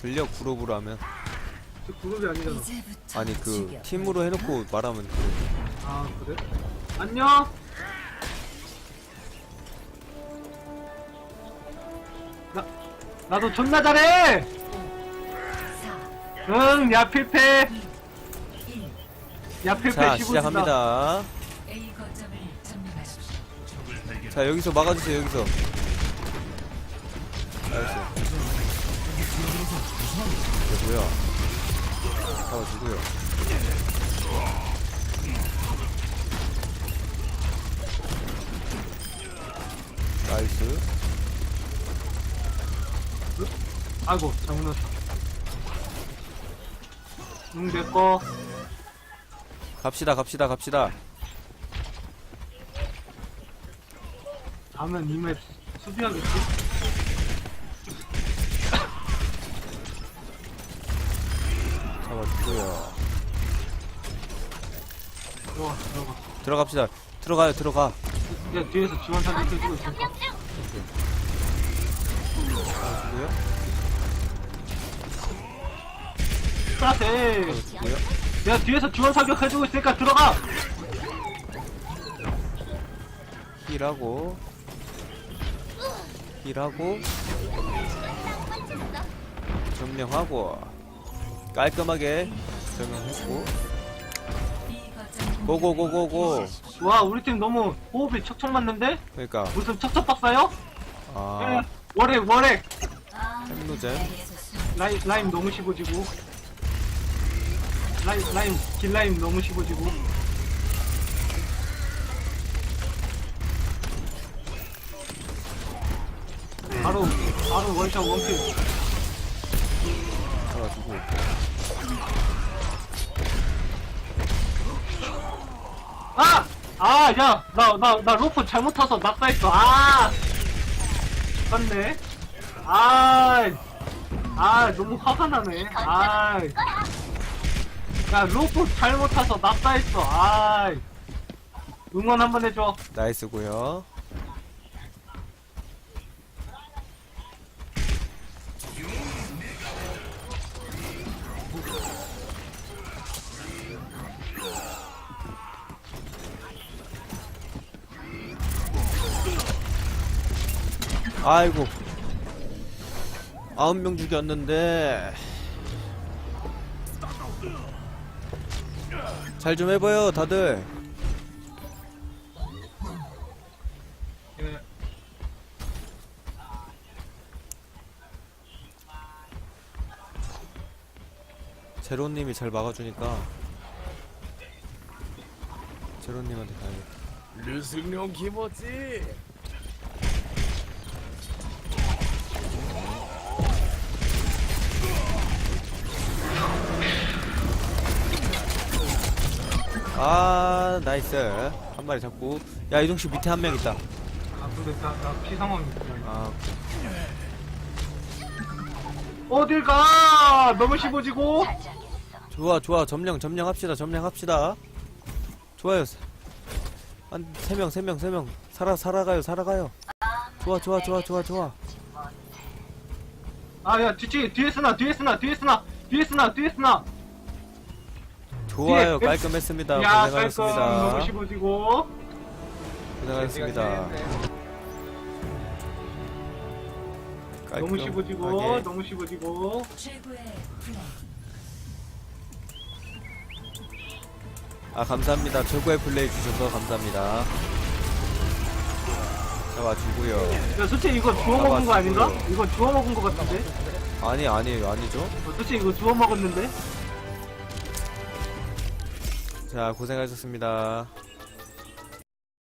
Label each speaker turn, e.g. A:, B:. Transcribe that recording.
A: 들려 그룹으로 하면
B: 저 그룹이 아니잖아.
A: 아니 그. 팀으로 해놓고 말하면 그래.
B: 아 그래? 안녕. 나 나도 존나 잘해.
C: 사,
B: 응, 야 필패.
C: 일.
B: 야 필패
A: 자
B: 15
A: 시작합니다.
C: A 거점을 점령하십시오.
A: 자 여기서 막아주세요 여기서. 알았어. 뭐야? 잡아주고요. 나이스.
B: 아이고 잘못 넣었다. 응, 내꺼.
A: 갑시다 갑시다 갑시다.
B: 다음엔 이맵 수비하겠지? 들어가, 들어가.
A: 들어갑시다. 들어가요 들어가.
B: 야, 뒤에서 지원 사격 해주고 있으니까.
A: 잡아주고요.
B: 플라세!
A: 잡아주고요.
B: 내가 뒤에서 지원 사격 해주고 있으니까 들어가!
A: 힐하고 힐하고 점령하고 깔끔하게 점령했고 고고고고고
B: 와, 우리 팀 너무 호흡이 척척 맞는데?
A: 그러니까
B: 무슨 척척 박사요?
A: 아
B: 월액, 월액!
A: 핵노잼
B: 라임, 라임 너무 씹어지고. 라임, 라임, 길 라임 너무 씹어지고. 바로, 바로 원샷 원킬.
A: 잡아주고
B: 아! 아, 야! 나, 나, 나 로프 잘못 타서 낙사했어. 아! 맞네. 아! 아, 너무 화가 나네. 아! 야, 로프 잘못 타서 낙사했어. 아! 응원 한번 해줘.
A: 나이스고요 아이고. 아홉 명 죽였는데. 잘 좀 해봐요 다들.
B: 예.
A: 제로님이 잘 막아주니까 제로님한테 가야겠다.
D: 류승룡 김어지
A: 아 나이스. 한 마리 잡고. 야 이동씨 밑에 한 명 있다.
B: 아, 근데 나, 나 피 상황이 있어.
A: 아
B: 어딜 가! 너무 씹어지고.
A: 좋아 좋아. 점령 점령합시다 점령합시다. 좋아요. 한 세 명 세 명 세 명. 살아 살아가요 살아가요. 좋아 좋아 좋아 좋아 좋아.
B: 아, 야, 뒤치, 뒤에 쓰나, 뒤에 쓰나, 뒤에 쓰나, 뒤에 쓰나, 뒤에 쓰나.
A: 좋아요
B: 뒤에-
A: 깔끔했습니다
B: 야, 깔끔.
A: 고생하셨습니다
B: 너무 씹어지고.
A: 고생하셨습니다
B: 너무 씹어지고,
A: 깔끔하게.
B: 너무 씹어지고.
C: 최고의 플레이.
A: 아 감사합니다 최고의 플레이 주셔서 감사합니다 잡아주고요
B: 야, 솔직히 이거 주워 먹은 거 아닌가? 이거 주워 먹은 거 같은데?
A: 아니 아니에요 아니죠
B: 어, 솔직히 이거 주워 먹었는데?
A: 자 고생하셨습니다